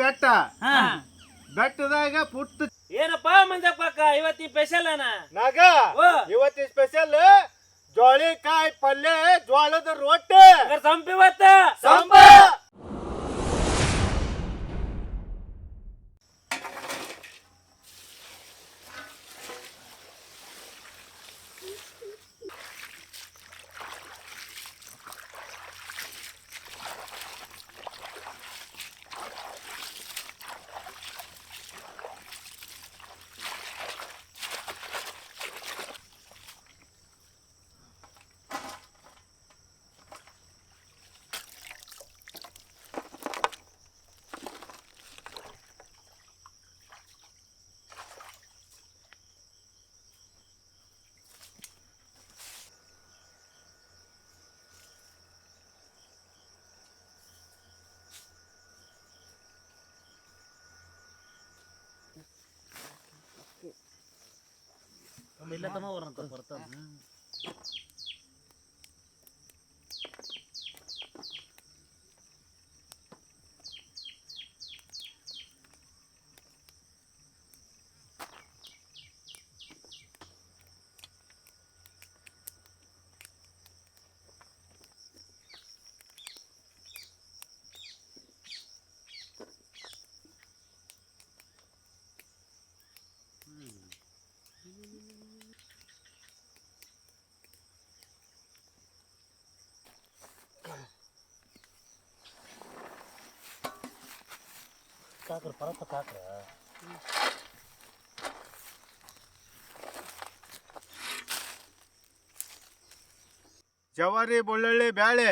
ಬೆಟ್ಟ. ಹಾ. ಬೆಟ್ಟದಾಗ ಪುಟ್ಟ ಏನಪ್ಪ ಮಂಜಪ್ಪ ಇವತ್ತಿ ಸ್ಪೆಷಲ್ ಅನ ನಾಗ ಇವತ್ತಿ ಸ್ಪೆಷಲ್ ಜೋಳಿಕಾಯಿ ಪಲ್ಯ ಜೋಳದ ರೊಟ್ಟಿ. ಸಂಪ್. ಇವತ್ತ ಸಂಬ ಇಲ್ಲ ತಮ್ಮ ಅವ್ರಂತ ಬರ್ತಾನ ಕಾಕ್ರ ಪರತ್ತ ಕಾಕ್ರ ಜವಾರಿ ಬೆಳ್ಳುಳ್ಳಿ ಬ್ಯಾಳೆ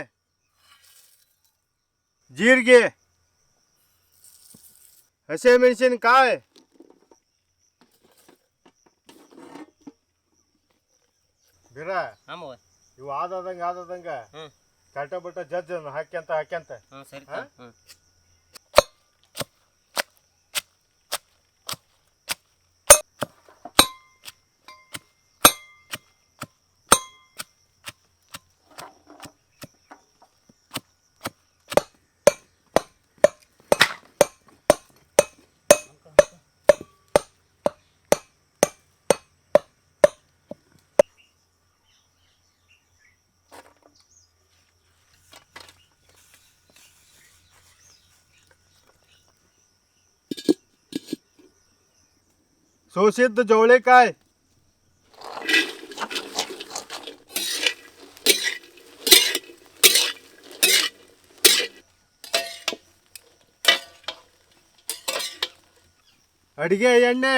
ಜೀರಿಗೆ ಹಸಿಮೆಣಸಿನಕಾಯಿ ಬಿರ ಆಮವ ಇವು ಆದದಂಗ ಆದದಂಗ ಹ್ಮ್. ಕಟ ಬಟ್ಟ ಜಜ್ಜ ಹಾಕ್ಯಂತ ಹಾಕ್ಯಂತ ಹಾ ಸರಿ ಹಾ? ಹ್ಮ್ ಸೋಸಿದ್ದ ಜವಳಿಕಾಯಿ ಅಡಿಗೆ ಎಣ್ಣೆ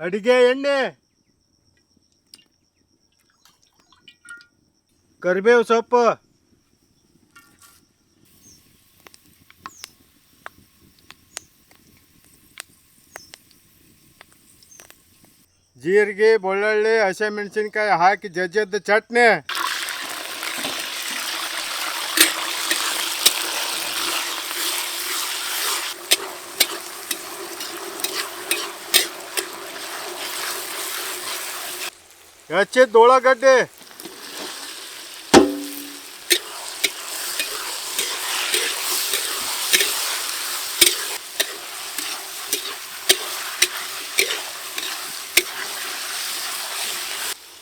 ಅಡಿಗೆ ಎಣ್ಣೆ. ಕರಿಬೇವು ಸೊಪ್ಪು. ಜೀರಿಗೆ ಬೆಳ್ಳುಳ್ಳಿ ಹಸಿಮೆಣಸಿನ್ಕಾಯಿ ಹಾಕಿ ಜಜ್ಜದ ಚಟ್ನಿ. ಹೆಚ್ಚಿದ ಉಳ್ಳಾಗಡ್ಡಿ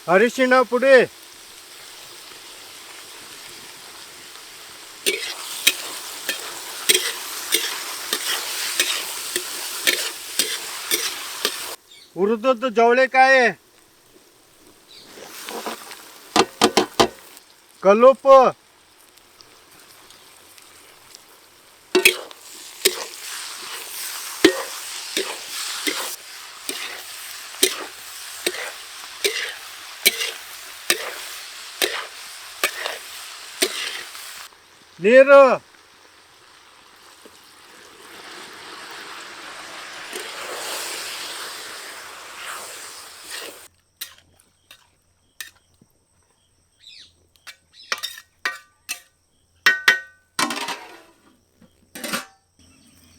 ಅರಿಶಿಣ ಪುಡಿ ಹುರಿದದ್ದು ಜವಳಿಕಾಯಿ Galopa.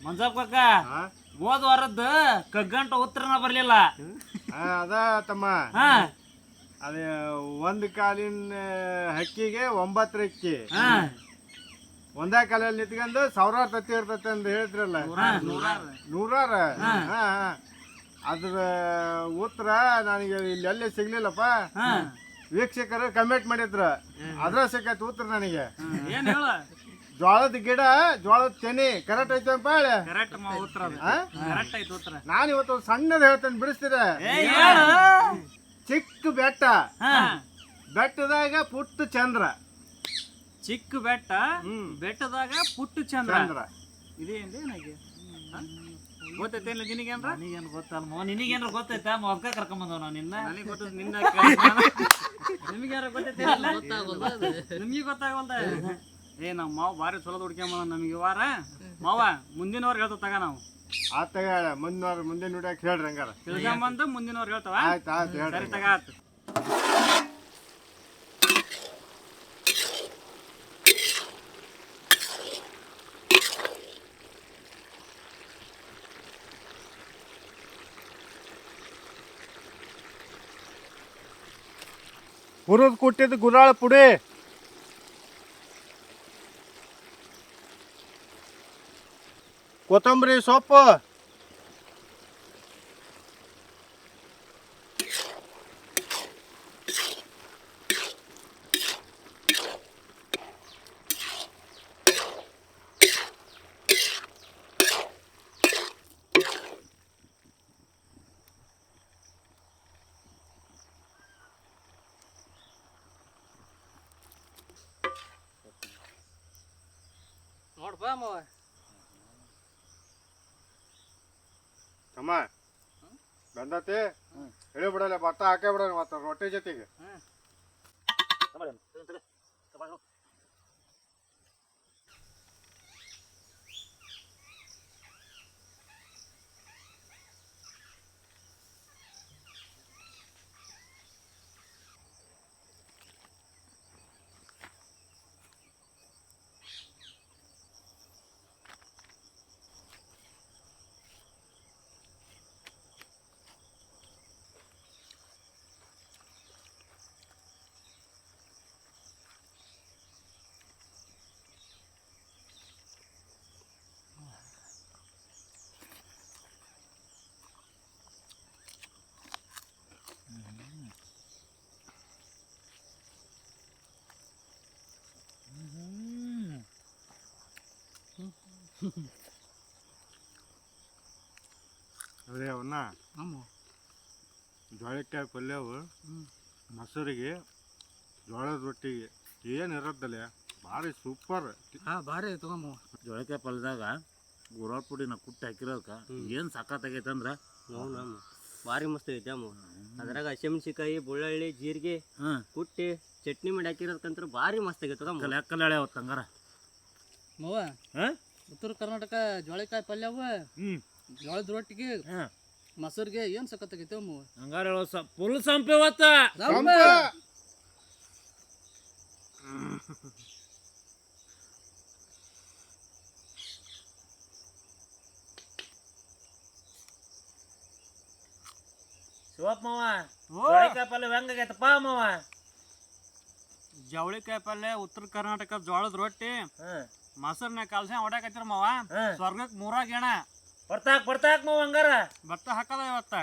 ಮಂಜಪ್ಪ ಕಾಕ ಹೋದ್ ವಾರದ್ದು ಕಗ್ಗಂಟ ಉತ್ತರನ ಬರ್ಲಿಲ್ಲ. ಅದ ತಮ್ಮ. ಹಾ. ಅದೇ ಒಂದು ಕಾಲಿನ ಹಕ್ಕಿಗೆ ಒಂಬತ್ತು ರೆಕ್ಕಿ ಒಂದೇ ಕಾಲಲ್ಲಿ ನಿಂತ್ಕೊಂಡು ಸಾವಿರಾರು ತತ್ತಿ ಇರ್ತೈತೆ ಅಂತ ಹೇಳಿದ್ರಲ್ಲ. ನೂರಾರ ಅದ್ರ ಉತ್ತರ ನನಗೆ ಇಲ್ಲಿ ಎಲ್ಲಿ ಸಿಗ್ಲಿಲ್ಲಪ್ಪ. ವೀಕ್ಷಕರು ಕಮೆಂಟ್ ಮಾಡಿದ್ರು. ಅದ್ರ ಸಿಕ್ಕೈತೆ ಉತ್ತರ ನನಗೆ. ಏನ್ ಹೇಳ? ಜೋಳದ ಗಿಡ ಜೋಳದ ತೆನೆ ಕರೆಕ್ಟ್ ಐತೆ ಅಂತ ಹೇಳಿ. ಕರೆಕ್ಟ್ ಮಾ ಉತ್ತರ ಕರೆಕ್ಟ್ ಐತಿ ಉತ್ತರ. ನಾನು ಇವತ್ತು ಸಣ್ಣದ ಸಣ್ಣದು ಹೇಳ್ತೇನೆ ಬಿಡಿಸ್ತೀರ? ಚಿಕ್ಕ ಬೆಟ್ಟ. ಹಾ. ಬೆಟ್ಟದಾಗ ಪುಟ್ಟ ಚಂದ್ರ. ಚಿಕ್ಕ ಬೆಟ್ಟ ಹ್ಮ್. ಬೆಟ್ಟದಾಗ ಪುಟ್ಟ ಚಂದ್ರ. ಚಂದ್ರ. ಇದೇನ್ರಿ ನನಗೆ? ಇಲ್ಲ ನಿನಗೇನ್ರ? ನಿನಗೇನು ಗೊತ್ತಲ್ಲ ಮೋ ನಿನಗೇನ್ರ ಗೊತ್ತೈತೆ? ಮೊಕ್ಕ ಕರ್ಕೊಂಬಂದವ ನಾವು ನಿನ್ನ? ನನಗೆ ಗೊತ್ತದ ನಿನ್ನ ನಿಮಗೇನಾರ ಗೊತ್ತೈತೆ? ನಿಮಗೆ ಗೊತ್ತಾಗವಲ್ದ ಏ ನಮ್ಮ ಮಾವ ಭಾರಿ ಚಲೋ ಹುಡ್ಕ್ಯಾಂಬ ನಮಗೆ ವಾರ ಮಾವ ಮುಂದಿನವ್ರು ಹೇಳ್ತಾವ ತಗ ನಾವು ಆತ ಹೇಳ ಮುಂದಿನ ಮುಂದಿನ ನುಡಿಯಾಕ ಹೇಳ್ರಿ ಹಂಗಾರ ತಿಳ್ಕೊಂಬಂದು ಮುಂದಿನವ್ರು ಹೇಳ್ತಾವ ಆಯ್ತು ಆಯ್ತು ಹೇಳ್ರಿ ಸರಿ ತಗ ಆತು ಹುರಿದ್ ಕುಟ್ಟಿದ ಗುರಾಳ ಪುಡಿ ಕೊತ್ತಂಬರಿ ಸೊಪ್ಪು ನೋಡ್ಪ ಮಾವ ತಮ್ಮ ಬಂದತಿ? ಹೇಳಿ ಬಿಡಲ್ಲ ಭತ್ತ ಹಾಕೇ ಬಿಡೋಣ ಮತ್ತೆ ರೊಟ್ಟಿ ಜೊತೆಗೆ. ಅದೇ ಅವನ್ನ ಜೋಳಕ್ಕಾಯಿ ಪಲ್ಯವು ಮೊಸರಿಗೆ ಜೋಳದ ರೊಟ್ಟಿಗೆ ಏನು ಭಾರಿ ಸೂಪರ್ ಹಾ ಭಾರಿ ತಗೊಂಬ ಜೋಳಕ್ಕಾಯಿ ಪಲ್ಯದಾಗ ಗುರಾಳ ಪುಡಿನ ಕುಟ್ಟಿ ಹಾಕಿರೋದಕ್ಕೆ ಏನು ಸಖತ್ತಾಗೈತೆ ಅಂದ್ರೆ ಭಾರಿ ಮಸ್ತ್ ಐತೆ ಅಮ್ಮ ಅದ್ರಾಗ ಹಸಿಮೆಣಸಿಕಾಯಿ ಬೆಳ್ಳುಳ್ಳಿ ಜೀರಿಗೆ ಕುಟ್ಟಿ ಚಟ್ನಿ ಮಾಡಿ ಹಾಕಿರೋದಕ್ಕಂತ ಭಾರಿ ಮಸ್ತ್ ಆಗೈತೆ ಕಲ್ಯಾಣ ಅವತ್ತು ಹಂಗಾರ. ಮವ ಹಾಂ? ಉತ್ತರ ಕರ್ನಾಟಕ ಜೋಳಿಕಾಯಿ ಪಲ್ಯವ ಹ್ಮ್. ಜೋಳದ ರೊಟ್ಟಿಗೆ ಹಾ. ಮೊಸರಿಗೆ ಏನ್ ಸಖತ್ತಾಗೈತೆ ಮವ ಹಂಗಾರ ಫುಲ್ ಸಂಪೆ ಹೊತ್ತ ಶಿವಪ್ಪ ಮಾವ. ಜೋಳಕಾಯಿ ಪಲ್ಯ ಹೆಂಗಾಗೈತಪ್ಪ ಜವಳಿಕಾಯಿ ಪಲ್ಯ ಉತ್ತರ ಕರ್ನಾಟಕ ಜೋಳದ ರೊಟ್ಟಿ. ಹ್ಮ್ ಮೊಸರ್ನ ಕಲ್ಸ ಹೊಡ್ಯಾಕತ್ತಿರ ಮಾವ. ಸ್ವರ್ಗಕ್ಕೆ ಸ್ವರ್ಗಕ್ ಮೂರಾಗ ಏಣ. ಬರ್ತಾಕ್ ಬರ್ತಾಕ್ ಮಾವ ಹಂಗಾರ. ಭತ್ತ ಹಾಕದ ಇವತ್ತ.